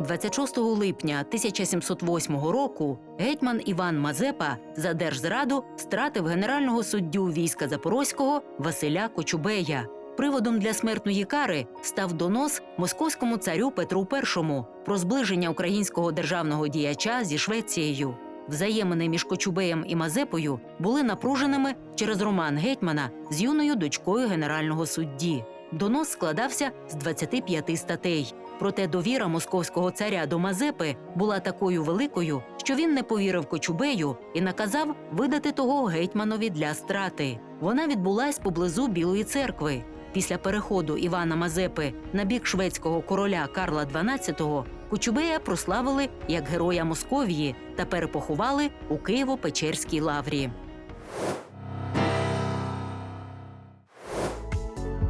26 липня 1708 року гетьман Іван Мазепа за держзраду стратив генерального суддю війська Запорозького Василя Кочубея. Приводом для смертної кари став донос московському царю Петру І про зближення українського державного діяча зі Швецією. Взаємини між Кочубеєм і Мазепою були напруженими через роман гетьмана з юною дочкою генерального судді. Донос складався з 25 статей. Проте довіра московського царя до Мазепи була такою великою, що він не повірив Кочубею і наказав видати того гетьманові для страти. Вона відбулась поблизу Білої церкви. Після переходу Івана Мазепи на бік шведського короля Карла XII Кочубея прославили як героя Московії та перепоховали у Києво-Печерській лаврі.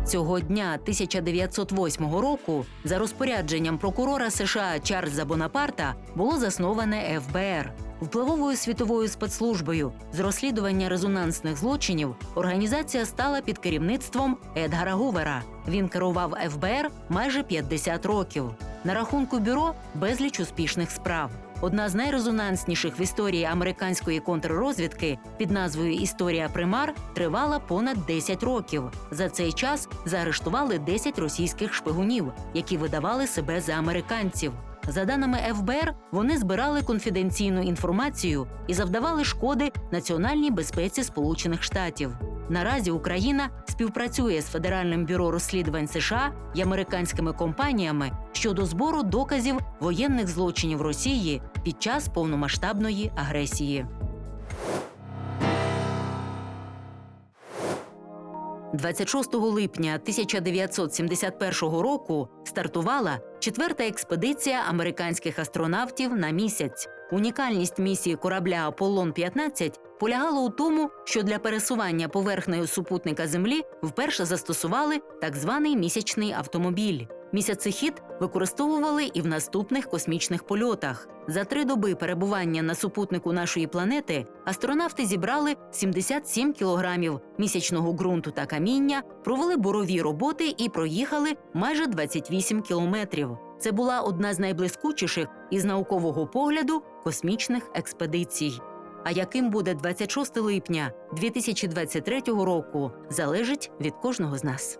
Цього дня 1908 року за розпорядженням прокурора США Чарльза Бонапарта було засноване ФБР. Впливовою світовою спецслужбою з розслідування резонансних злочинів організація стала під керівництвом Едгара Гувера. Він керував ФБР майже 50 років. На рахунку бюро безліч успішних справ. Одна з найрезонансніших в історії американської контррозвідки під назвою Історія примар тривала понад 10 років. За цей час заарештували 10 російських шпигунів, які видавали себе за американців. За даними ФБР, вони збирали конфіденційну інформацію і завдавали шкоди національній безпеці Сполучених Штатів. Наразі Україна співпрацює з Федеральним бюро розслідувань США і американськими компаніями щодо збору доказів воєнних злочинів Росії під час повномасштабної агресії. 26 липня 1971 року стартувала четверта експедиція американських астронавтів на місяць. Унікальність місії корабля Аполлон 15 полягала у тому, що для пересування поверхнею супутника Землі вперше застосували так званий місячний автомобіль. Місяцехід використовували і в наступних космічних польотах. За три доби перебування на супутнику нашої планети астронавти зібрали 77 кілограмів місячного ґрунту та каміння, провели бурові роботи і проїхали майже 28 кілометрів. Це була одна з найблискучіших із наукового погляду космічних експедицій. А яким буде 26 липня 2023 року, залежить від кожного з нас.